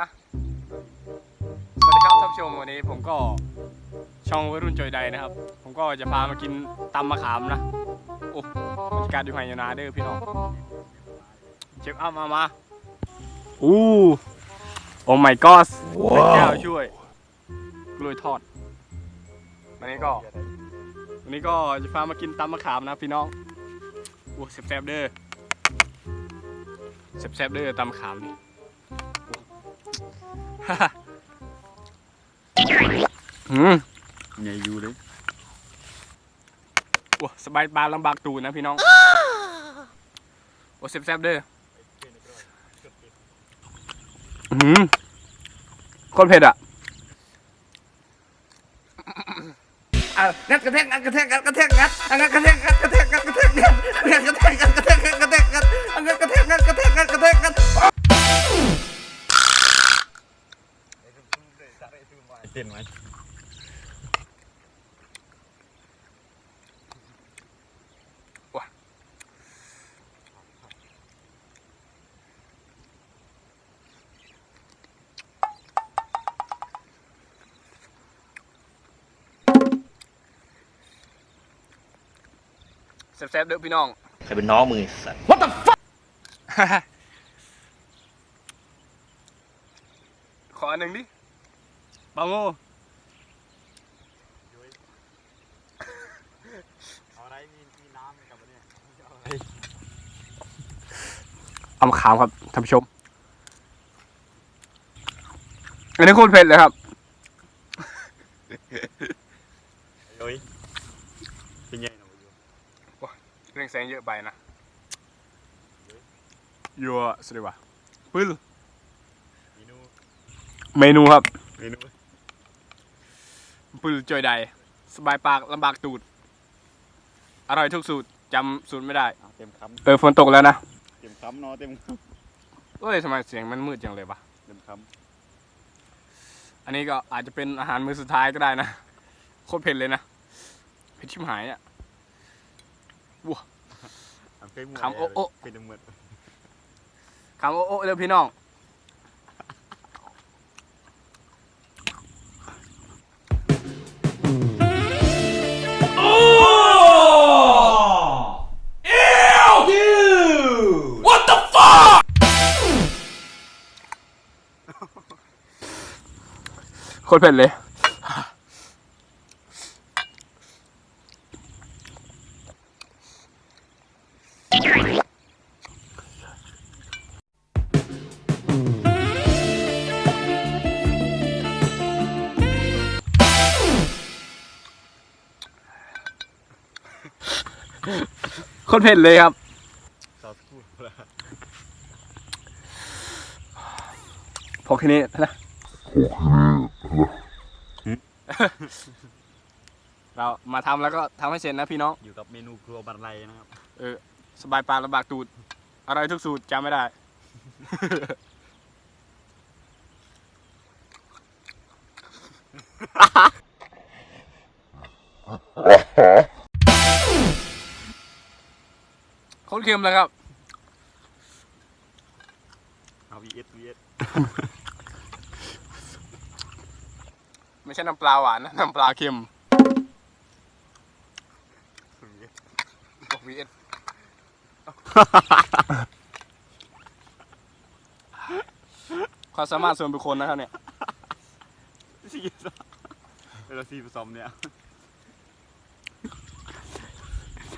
นะสวัสดีครับท่านผู้ชมวันนี้ผมก็ช่องวัยรุ่นจอยใดนะครับ ผมก็จะพามากินตำมะขามนะโอ้บรรยากาศอยู่ไหยนาเด้อพี่น้องเช็คอัพมามาอู้โอ้ my god พระเจ้าช่วยกล้วยทอดวันนี้ก็วันนี้ก็จะพามากินตำมะขามนะพี่น้องโอ้แซ่บๆเด้อแซ่บๆเด้อตำมะขามนี่ อืมใหญ่อยู่เลยโอ้สบายบาลำบากตูนนะพี่น้อง โอ้แซ่บๆเด้ออืมคนเผ็ดอะอะงัดกระแทกงัดกระแทกงัดกระแทกงัดอะงัดกระแทกงัดกระแท เต้นไหมแซ่บๆเด้อพี่น้อง ใครเป็นน้องมือสัตว์ขออันหนึ่งดิ บาโง่ เอาอะไรมีมีน้ำกับเนี่ย เอามาขามครับท่านผู้ชม อันนี้โคตรเผ็ดเลยครับโอ้ยเป็นไงหนูอยู่เรื่องแสงเยอะไปนะยัวสุดเลยว่ะปึ๊ลเมนูเมนูครับ เมนูปืนจอยใด สบายปากลำบากตูด อร่อยทุกสูตรจำสูตรไม่ได้อะเต็มคเออฝนตกแล้วนะำ เต็มคำเนาะเต็มคเอ้ยทำไมเสียงมันมืดจังเลยวะำเต็มคอันนี้ก็อาจจะเป็นอาหารมื้อสุดท้ายก็ได้นะ โคตรเผ็ดเลยนะ เผ็ดชิบหายอะำอะเฟ้ยมัวคำโอ๊ะโอ๊ะ เป็นเหมือนคำโอ้โอ้เร็วพี่น้อง ตรเผ็ดเลย โคตรเผ็ดเลยครับซอสกูละพอแค่นี้นะ เรามาทำแล้วก็ทำให้เสร็จนะพี่น้อง อยู่กับเมนูครัวบันไลนะครับสบายปากลำบากตูด อะไรทุกสูตรจำไม่ได้ โคตรเค็มเลยครับ เอา vs vs ไม่ใช่น้ำปลาหวานนะน้ำปลาเค็มบอกวีเอสความสามารถส่วนบุคคลนะครับเนี่ยสี่สามเราสี่ผสมเนี่ย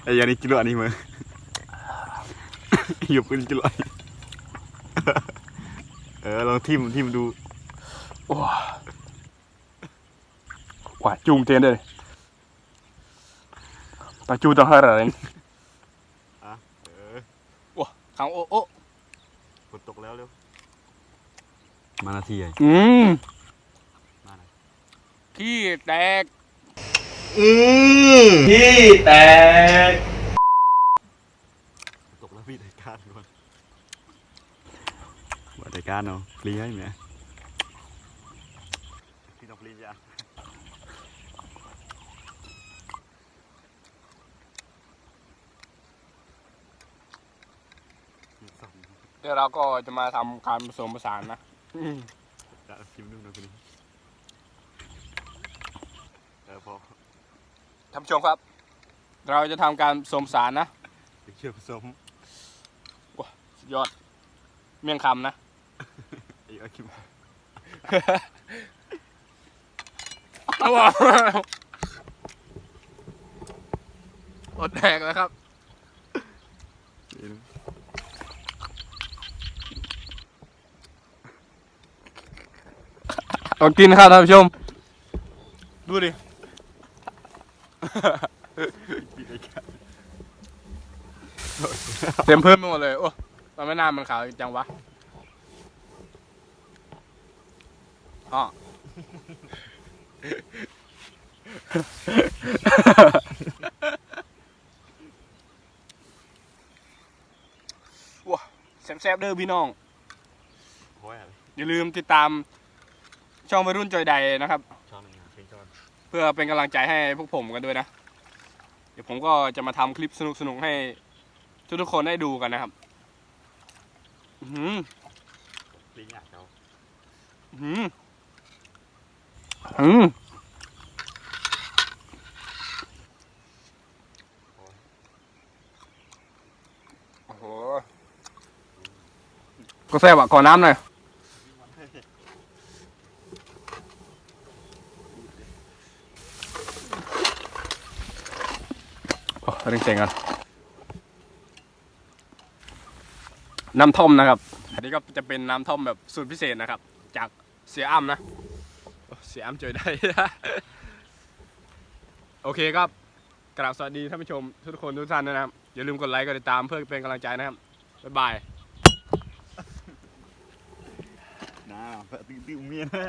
ไอ้ยันนี่กิโลอันนี้มั้งอยู่ปืนกิโลเออลองทิมทิมดูว้า ว่าจุงเตียนเลยตาจูต้องหาอะไรเออขังโอ้โอ้ฝนตกแล้วเร็วมานาทีไงอืมมาหน่อยขี้แตกที่แตกฝนตกแล้วพี่รายการก่อนว่ารายการเนาะฟรีให้ไหมพี่ต้องฟรีจ้ะ เดี๋ยวเราก็จะมาทำการผสมผสานนะะชิมดูหน่อยคนนี้เออพอท่านผู้ชมครับ เราจะทำการผสมสารนะเดี๋ยวเชื่อผสมสุดยอด เมี่ยงคำนะอีกเอาคิมเอาว่ะอดแดกแล้วครับ เอากินครับท่านผู้ชม ดูดิปิดไอ้กันเต็มเพิ่มไปหมดเลย โอ้ตอนไม่นานมันขาวจังวะอ๋อว้าแซ่บๆเด้อพี่น้องโอ้ยอะไรอย่าลืมติดตาม ช่องวัยรุ่นจอยใดนะครับช้อนหนึ่งนะเพียงช้อนเพื่อเป็นกำลังใจให้พวกผมกันด้วยนะ เดี๋ยวผมก็จะมาทำคลิปสนุกๆให้ทุกๆคนได้ดูกันนะครับ อือหือ ลิ้นอยากเขาอืม อืม โอ้โห ก็แซ่บอะ ขอน้ำหน่อย โอ้เร่งเสียงกันน้ำท่อมนะครับ อันนี้ก็จะเป็นน้ำท่อมแบบสูตรพิเศษนะครับ จากเสียอ้ำนะเสียอ้ำเจอได้ โอเคครับกราบสวัสดีท่านผู้ชมทุกคนทุกท่านนะครับ อย่าลืมกดไลค์กดติดตามเพื่อเป็นกำลังใจนะครับ บ๊ายบายน้าติ้งติ้งเมียแน่